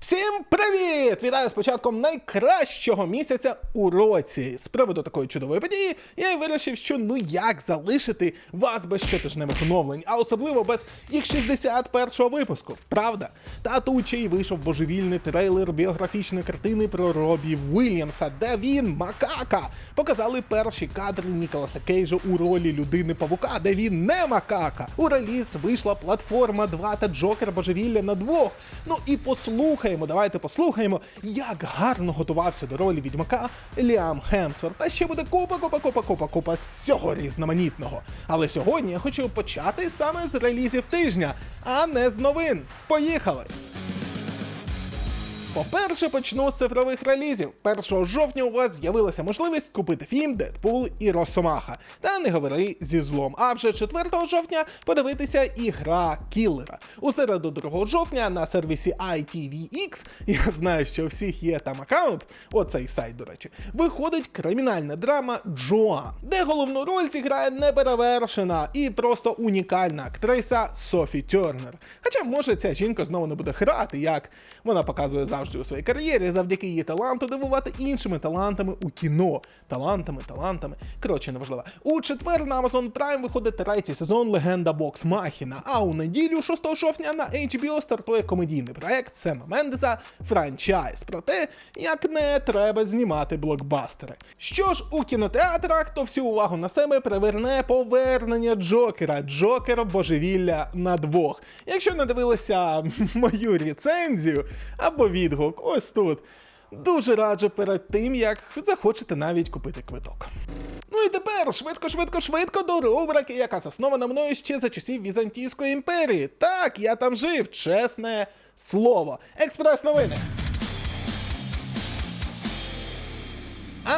Всім привіт! Вітаю з початком найкращого місяця у році. З приводу такої чудової події я й вирішив, що ну як залишити вас без щотижневих оновлень, а особливо без їх 61-го випуску. Правда? Та тут вийшов божевільний трейлер біографічної картини про Робі Уільямса, де він макака. Показали перші кадри Ніколаса Кейджа у ролі людини павука, де він не макака. У реліз вийшла платформа 2 та Джокер Божевілля на двох. Ну і послухаємо, давайте послухаємо, як гарно готувався до ролі відьмака Ліам Хемсворт. Та ще буде купа, купа, купа, купа, купа всього різноманітного. Але сьогодні я хочу почати саме з релізів тижня, а не з новин. Поїхали! По-перше, почну з цифрових релізів. 1 жовтня у вас з'явилася можливість купити фільм Дедпул і Росомаха. Та не говори зі злом. А вже 4 жовтня подивитися і гра Кіллера. У середу 2 жовтня на сервісі ITVX, я знаю, що у всіх є там аккаунт, оцей сайт, до речі, виходить кримінальна драма Джоан, де головну роль зіграє неперевершена і просто унікальна актриса Софі Тернер. Хоча, може, ця жінка знову не буде грати, як вона показує завжди у своїй кар'єрі, завдяки її таланту дивувати іншими талантами у кіно. Талантами, талантами. Коротше, неважливо. У четвер на Amazon Prime виходить третій сезон Легенда Бокс Махіна. А у неділю, 6 жовтня, на HBO стартує комедійний проект Сема Мендеса франчайз про те, як не треба знімати блокбастери. Що ж у кінотеатрах, то всю увагу на себе приверне повернення Джокера. Джокер божевілля на двох. Якщо не дивилися мою рецензію або відгук, ось тут. Дуже раджу перед тим, як захочете навіть купити квиток. Ну і тепер швидко, швидко, швидко до рубрики, яка заснована мною ще за часів Візантійської імперії. Так, я там жив, чесне слово. Експрес-новини.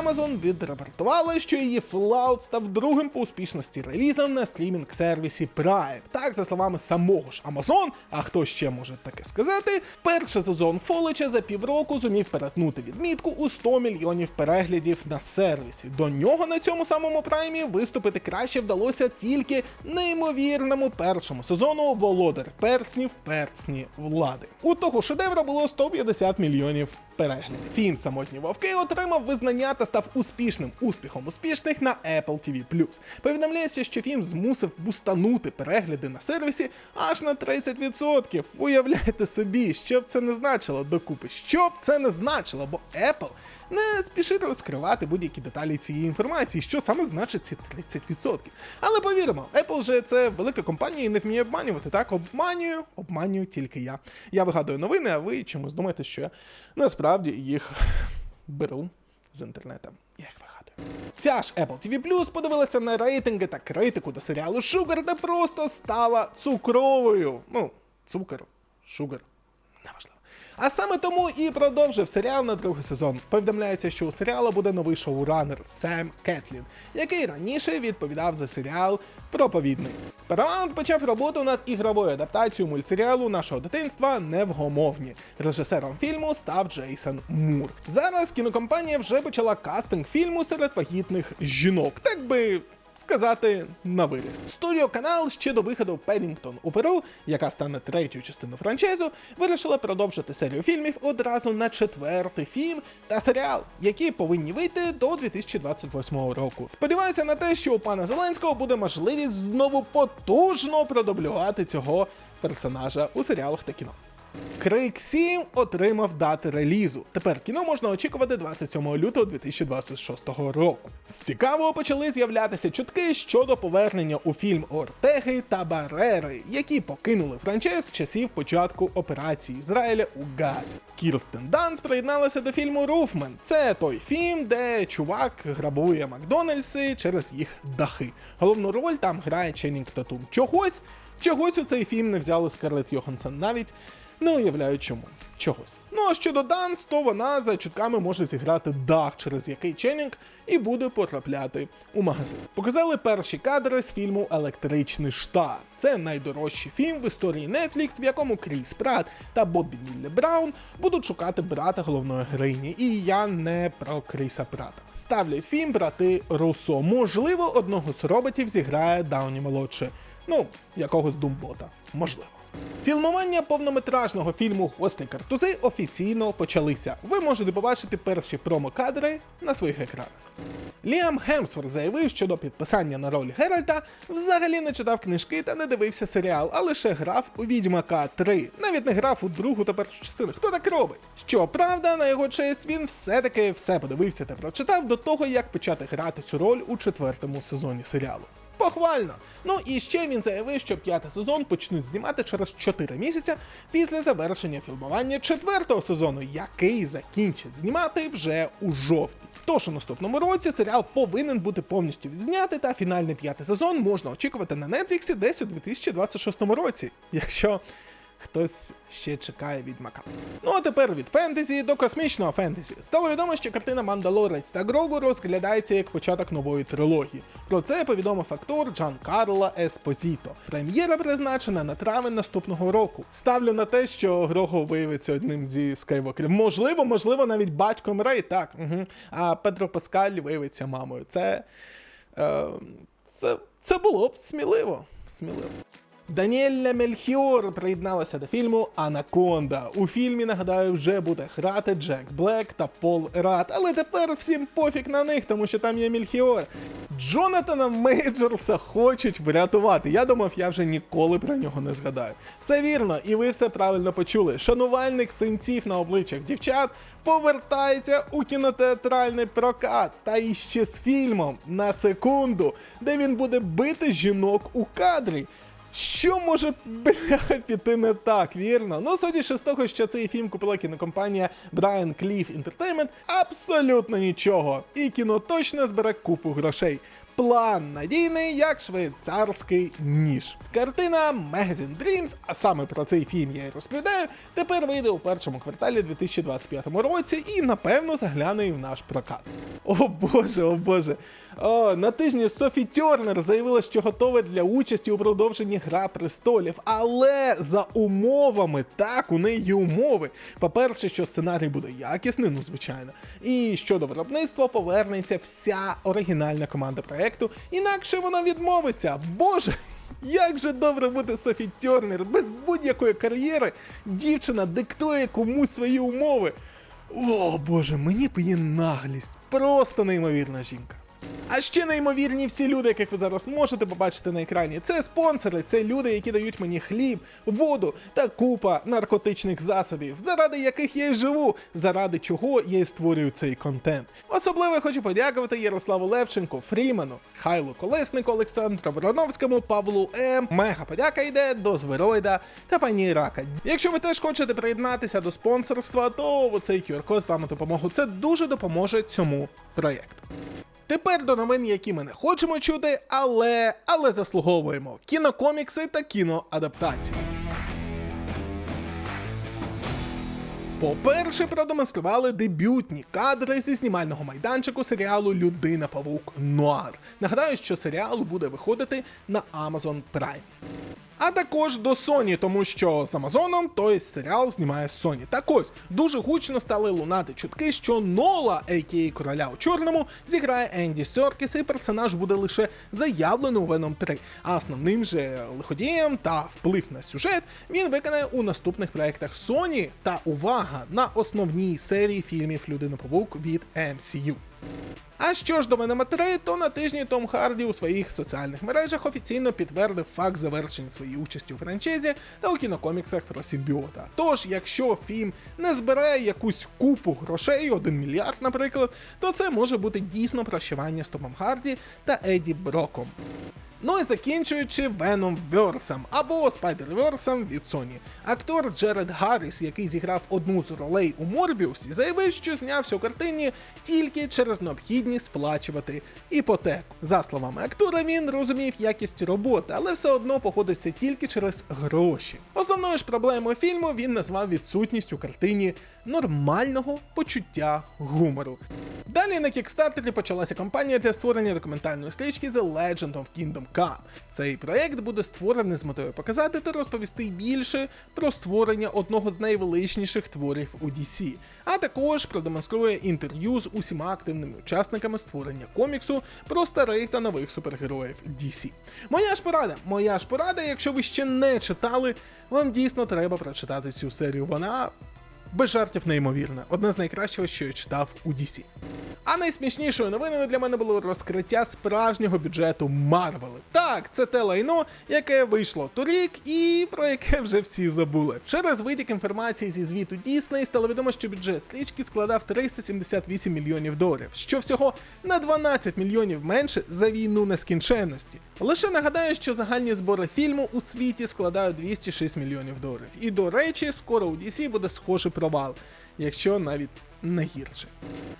Amazon відрапортувала, що її Fallout став другим по успішності релізом на стрімінг-сервісі Prime. Так, за словами самого ж Amazon, а хто ще може таке сказати, перший сезон Фолича за півроку зумів перетнути відмітку у 100 мільйонів переглядів на сервісі. До нього на цьому самому праймі виступити краще вдалося тільки неймовірному першому сезону Володар перснів персні влади. У того шедевра було 150 мільйонів переглядів. Фільм Самотні вовки отримав визнання та став успішним успіхом успішних на Apple TV+. Повідомляється, що фільм змусив бустанути перегляди на сервісі аж на 30%. Уявляєте собі, що б це не значило докупи. Що б це не значило, бо Apple не спішить розкривати будь-які деталі цієї інформації, що саме значить ці 30%. Але повіримо, Apple же це велика компанія і не вміє обманювати. Так, обманюю, обманюю тільки я. Я вигадую новини, а ви чомусь думаєте, що я насправді їх беру з інтернета, Я їх вигадую. Ця ж Apple TV Plus подивилася на рейтинги та критику до серіалу Шугар, де просто стала цукровою. Ну, цукор, шугар, неважливо. А саме тому і продовжив серіал на другий сезон. Повідомляється, що у серіалу буде новий шоуранер Сем Кетлін, який раніше відповідав за серіал Проповідник. Paramount почав роботу над ігровою адаптацією мультсеріалу нашого дитинства Невгомовні. Режисером фільму став Джейсон Мур. Зараз кінокомпанія вже почала кастинг фільму серед вагітних жінок, так би сказати на виріс. Студіо канал ще до виходу Педінгтон у Перу, яка стане третьою частиною франчайзу, вирішила продовжити серію фільмів одразу на четвертий фільм та серіал, які повинні вийти до 2028 року. Сподіваюся на те, що у пана Зеленського буде можливість знову потужно продублювати цього персонажа у серіалах та кіно. Крик 7 отримав дати релізу. Тепер кіно можна очікувати 27 лютого 2026 року. З цікавого почали з'являтися чутки щодо повернення у фільм Ортеги та Барери, які покинули франчайз часів початку операції Ізраїля у Газі. Кірстен Данс приєдналася до фільму Руфмен. Це той фільм, де чувак грабує Макдональдси через їх дахи. Головну роль там грає Ченнінг Татум. Чогось, чогось у цей фільм не взяли Скарлетт Йоханссон навіть. Не уявляю чому. Чогось. Ну а щодо Данс, то вона за чутками може зіграти дах, через який Ченнінг і буде потрапляти у магазин. Показали перші кадри з фільму Електричний штат. Це найдорожчий фільм в історії Netflix, в якому Кріс Прат та Боббі Мілле Браун будуть шукати брата головної героїні. І я не про Кріса Прата. Ставлять фільм брати Руссо. Можливо, одного з роботів зіграє Дауні молодше. Ну, якогось думбота. Можливо. Фільмування повнометражного фільму Гострі картузи офіційно почалися. Ви можете побачити перші промо-кадри на своїх екранах. Ліам Хемсворт заявив, що до підписання на роль Геральта взагалі не читав книжки та не дивився серіал, а лише грав у Відьмака 3. Навіть не грав у другу та першу частину. Хто так робить? Щоправда, на його честь він все-таки все подивився та прочитав до того, як почати грати цю роль у четвертому сезоні серіалу. Похвально! Ну і ще він заявив, що п'ятий сезон почнуть знімати через 4 місяці після завершення фільмування четвертого сезону, який закінчать знімати вже у жовтні. Тож у наступному році серіал повинен бути повністю відзнятий, та фінальний п'ятий сезон можна очікувати на Нетфліксі десь у 2026 році, якщо хтось ще чекає відьмака. Ну а тепер від фентезі до космічного фентезі. Стало відомо, що картина Мандалорець та Грогу розглядається як початок нової трилогії. Про це повідомив актор Джан Карло Еспозіто. Прем'єра призначена на травень наступного року. Ставлю на те, що Грого виявиться одним зі скайвокерів. Можливо, можливо, навіть батьком Рей, так. Угу. А Петро Паскаль виявиться мамою. Це. Е, це, це було б сміливо. Сміливо. Даніелля Мельхіор приєдналася до фільму Анаконда. У фільмі, нагадаю, вже буде грати Джек Блек та Пол Рад, але тепер всім пофіг на них, тому що там є Мельхіор. Джонатана Мейджорса хочуть врятувати. Я думав, я вже ніколи про нього не згадаю. Все вірно, і ви все правильно почули. Шанувальник синців на обличчях дівчат повертається у кінотеатральний прокат та іще з фільмом на секунду, де він буде бити жінок у кадрі. Що може бляха піти не так, вірно? Ну, судячи з того, що цей фільм купила кінокомпанія Brian Cliff Entertainment, абсолютно нічого. І кіно точно збере купу грошей. План надійний, як швейцарський ніж. Картина Magazine Dreams, а саме про цей фільм я й розповідаю, тепер вийде у першому кварталі 2025 році і напевно загляне в наш прокат. О боже, о боже. О, на тижні Софі Тернер заявила, що готова для участі у продовженні Гра престолів, але за умовами, так, у неї є умови. По-перше, що сценарій буде якісний, ну звичайно. І щодо виробництва повернеться вся оригінальна команда проекту, інакше вона відмовиться. Боже! Як же добре бути Софі Тернер, без будь-якої кар'єри дівчина диктує комусь свої умови. О боже, мені б її наглість. Просто неймовірна жінка. А ще неймовірні всі люди, яких ви зараз можете побачити на екрані. Це спонсори, це люди, які дають мені хліб, воду та купа наркотичних засобів, заради яких я й живу, заради чого я й створюю цей контент. Особливо хочу подякувати Ярославу Левченку, Фріману, Хайлу Колеснику, Олександру Вороновському, Павлу М. Мега подяка йде до Звероїда та пані Рака. Якщо ви теж хочете приєднатися до спонсорства, то оцей QR-код вам допомогу. Це дуже допоможе цьому проєкту. Тепер до новин, які ми не хочемо чути, але але заслуговуємо кінокомікси та кіноадаптації. По-перше, продемонстрували дебютні кадри зі знімального майданчику серіалу Людина Павук Нуар. Нагадаю, що серіал буде виходити на Amazon Prime. А також до Sony, тому що з Амазоном той серіал знімає Sony. Так ось дуже гучно стали лунати чутки, що Нола, а.к.а. короля у чорному, зіграє Енді Серкіс, і персонаж буде лише заявлено у Venom 3. А основним же лиходієм та вплив на сюжет він виконає у наступних проєктах Sony та увага на основній серії фільмів Людина Павук від MCU. А що ж до мене 3, то на тижні Том Харді у своїх соціальних мережах офіційно підтвердив факт завершення своєї участі у франчезі та у кінокоміксах про симбіота. Тож, якщо фільм не збирає якусь купу грошей, 1 мільярд, наприклад, то це може бути дійсно прощування з Томом Харді та Еді Броком. Ну і закінчуючи Venom Версом або Spider-Verse від Sony. Актор Джеред Гарріс, який зіграв одну з ролей у Морбіусі, заявив, що знявся у картині тільки через необхідність сплачувати іпотеку. За словами актора, він розумів якість роботи, але все одно походився тільки через гроші. Основною ж проблемою фільму він назвав відсутність у картині нормального почуття гумору. Далі на кікстартері почалася кампанія для створення документальної стрічки The Legend of Kingdom Макап. Цей проект буде створений з метою показати та розповісти більше про створення одного з найвеличніших творів у DC, а також продемонструє інтерв'ю з усіма активними учасниками створення коміксу про старих та нових супергероїв DC. Моя ж порада, моя ж порада, якщо ви ще не читали, вам дійсно треба прочитати цю серію. Вона без жартів неймовірна. Одне з найкращого, що я читав у DC. А найсмішнішою новиною для мене було розкриття справжнього бюджету Марвели. Так, це те лайно, яке вийшло торік, і про яке вже всі забули. Через витік інформації зі звіту Disney стало відомо, що бюджет стрічки складав 378 мільйонів доларів, що всього на 12 мільйонів менше за війну нескінченності. Лише нагадаю, що загальні збори фільму у світі складають 206 мільйонів доларів. І до речі, скоро у DC буде a while. Якщо навіть не гірше.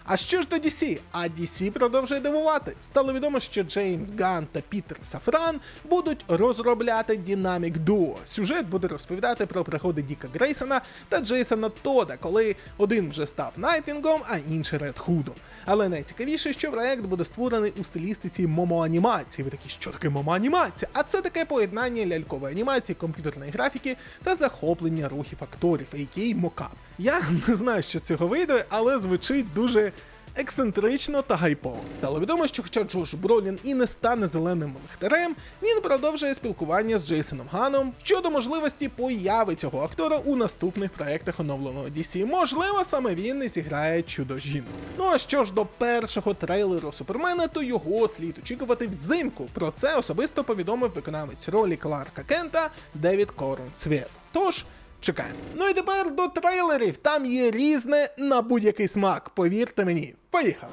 А що ж до DC? А DC продовжує дивувати. Стало відомо, що Джеймс Ганн та Пітер Сафран будуть розробляти Dynamic Duo. Сюжет буде розповідати про пригоди Діка Грейсона та Джейсона Тода, коли один вже став Найтвінгом, а інший Ред Худом. Але найцікавіше, що проект буде створений у стилістиці момо-анімації. Ви такі, що таке момо-анімація? А це таке поєднання лялькової анімації, комп'ютерної графіки та захоплення рухів акторів, який мокап. Я не знаю, що цього вийде, але звучить дуже ексцентрично та гайпово. Стало відомо, що хоча Джош Бролін і не стане зеленим лихтарем, він продовжує спілкування з Джейсоном Ганом щодо можливості появи цього актора у наступних проєктах оновленого DC. Можливо, саме він не зіграє чудо жінку. Ну а що ж до першого трейлеру Супермена, то його слід очікувати взимку. Про це особисто повідомив виконавець ролі Кларка Кента Девід Корн Цвєт. Тож. Чекаємо. Ну і тепер до трейлерів. Там є різне на будь-який смак. Повірте мені. Поїхали.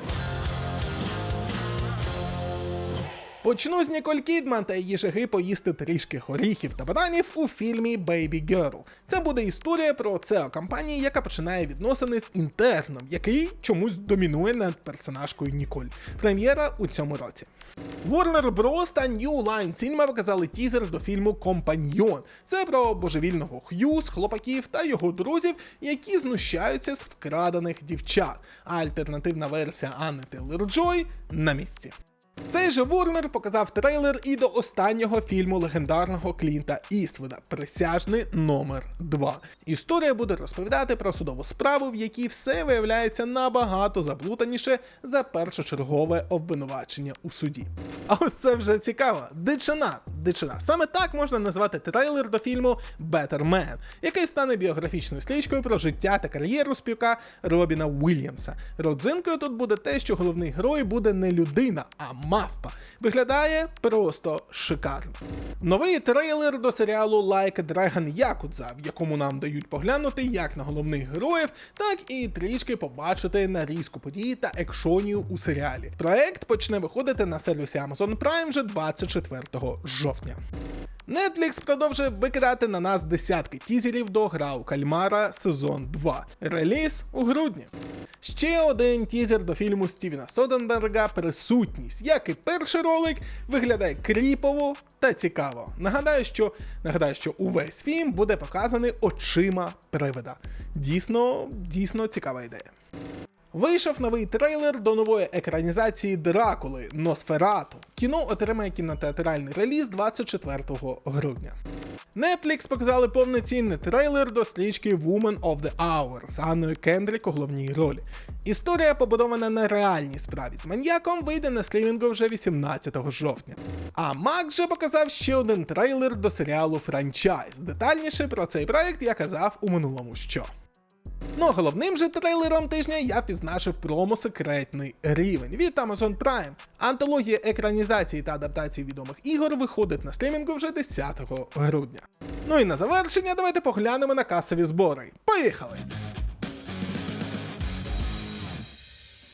Почну з Ніколь Кідман та її жаги поїсти трішки горіхів та бананів у фільмі Baby Girl. Це буде історія про ceo компанії, яка починає відносини з інтерном, який чомусь домінує над персонажкою Ніколь. Прем'єра у цьому році. Warner Bros. та New Line Cinema показали тізер до фільму Компаньйон. Це про божевільного Х'ю з хлопаків та його друзів, які знущаються з вкрадених дівчат. А альтернативна версія Анни Тейлор Джой на місці. Цей же Ворнер показав трейлер і до останнього фільму легендарного Клінта Іствуда Присяжний номер 2 Історія буде розповідати про судову справу, в якій все виявляється набагато заплутаніше за першочергове обвинувачення у суді. А ось це вже цікаво. Дичина, дичина. Саме так можна назвати трейлер до фільму Better Man, який стане біографічною стрічкою про життя та кар'єру співка Робіна Уільямса. Родзинкою тут буде те, що головний герой буде не людина, а мавпа. Виглядає просто шикарно. Новий трейлер до серіалу Like a Dragon Yakuza, в якому нам дають поглянути як на головних героїв, так і трішки побачити нарізку подій та екшонів у серіалі. Проект почне виходити на сервісі Amazon Prime вже 24 жовтня. Netflix продовжує викидати на нас десятки тізерів до гра у Кальмара сезон 2. Реліз у грудні. Ще один тізер до фільму Стівена Соденберга Присутність, як і перший ролик, виглядає кріпово та цікаво. Нагадаю, що нагадаю, що увесь фільм буде показаний очима привида. Дійсно, дійсно цікава ідея. Вийшов новий трейлер до нової екранізації Дракули Носферату. Кіно отримає кінотеатральний реліз 24 грудня. Netflix показали повноцінний трейлер до стрічки Woman of the Hour з Анною Кендрік у головній ролі. Історія побудована на реальній справі з маньяком, вийде на стрімінгу вже 18 жовтня. А Мак же показав ще один трейлер до серіалу Франчайз. Детальніше про цей проект я казав у минулому що. Ну а головним же трейлером тижня я пізначив промо секретний рівень від Amazon Prime. Антологія екранізації та адаптації відомих ігор виходить на стрімінгу вже 10 грудня. Ну і на завершення давайте поглянемо на касові збори. Поїхали!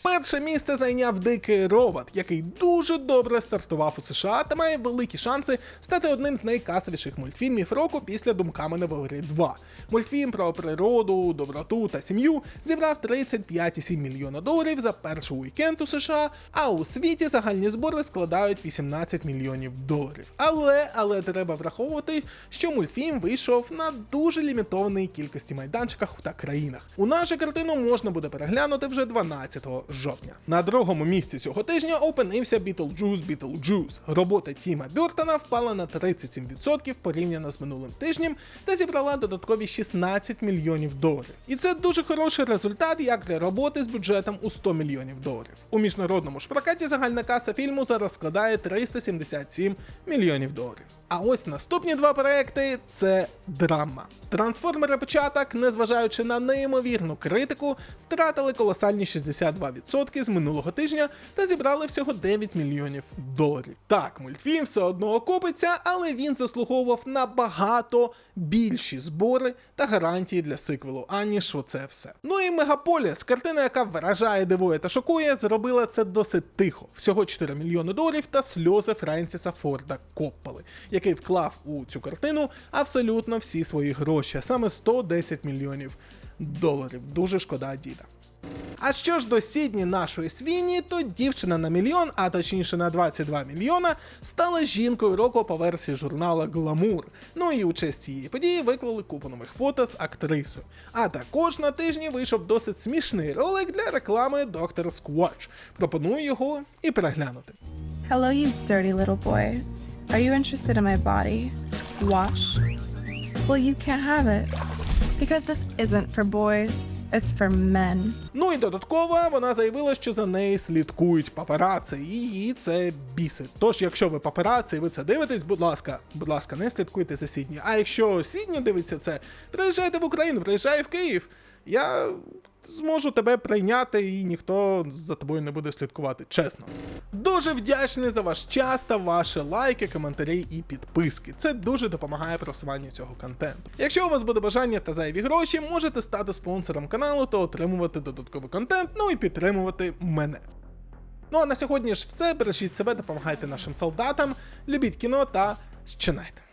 Перше місце зайняв дикий робот, який дуже добре стартував у США та має великі шанси стати одним з найкасовіших мультфільмів року після думками на Валері 2. Мультфільм про природу, доброту та сім'ю зібрав 35,7 мільйона доларів за перший уікенд у США, а у світі загальні збори складають 18 мільйонів доларів. Але але треба враховувати, що мультфільм вийшов на дуже лімітованій кількості майданчиках та країнах. У нашу картину можна буде переглянути вже 12 жовтня. Жовтня. На другому місці цього тижня опинився Beetlejuice Beetlejuice. Робота Тіма Бюртона впала на 37% порівняно з минулим тижнем та зібрала додаткові 16 мільйонів доларів. І це дуже хороший результат як для роботи з бюджетом у 100 мільйонів доларів. У міжнародному ж прокаті загальна каса фільму зараз складає 377 мільйонів доларів. А ось наступні два проекти це драма. Трансформери початок, незважаючи на неймовірну критику, втратили колосальні 62% з минулого тижня та зібрали всього 9 мільйонів доларів. Так, мультфільм все одно окупиться, але він заслуговував набагато більші збори та гарантії для сиквелу, аніж оце все. Ну і Мегаполіс, картина, яка вражає, дивує та шокує, зробила це досить тихо. Всього 4 мільйони доларів та сльози Френсіса Форда Коппали, який вклав у цю картину абсолютно всі свої гроші, саме 110 мільйонів доларів. Дуже шкода діда. А що ж до Сідні нашої свіні, то дівчина на мільйон, а точніше на 22 мільйона, стала жінкою року по версії журнала Гламур. Ну і у честь цієї події виклали купу нових фото з актрисою. А також на тижні вийшов досить смішний ролик для реклами Dr. Squatch. Пропоную його і переглянути. Hello, you dirty little boys. Are you interested in my body? Wash? Well, you can't have it. Because this isn't for boys, it's for men. Ну і додатково вона заявила, що за неї слідкують папараці, і її це бісить. Тож, якщо ви папараці і ви це дивитесь, будь ласка, будь ласка, не слідкуйте за Сідні. А якщо Сідні дивиться це, приїжджайте в Україну, приїжджай в Київ. Я зможу тебе прийняти, і ніхто за тобою не буде слідкувати. Чесно. Дуже вдячний за ваш час та ваші лайки, коментарі і підписки. Це дуже допомагає просуванню цього контенту. Якщо у вас буде бажання та зайві гроші, можете стати спонсором каналу та отримувати додатковий контент, ну і підтримувати мене. Ну а на сьогодні ж все. Бережіть себе, допомагайте нашим солдатам, любіть кіно та щинайте.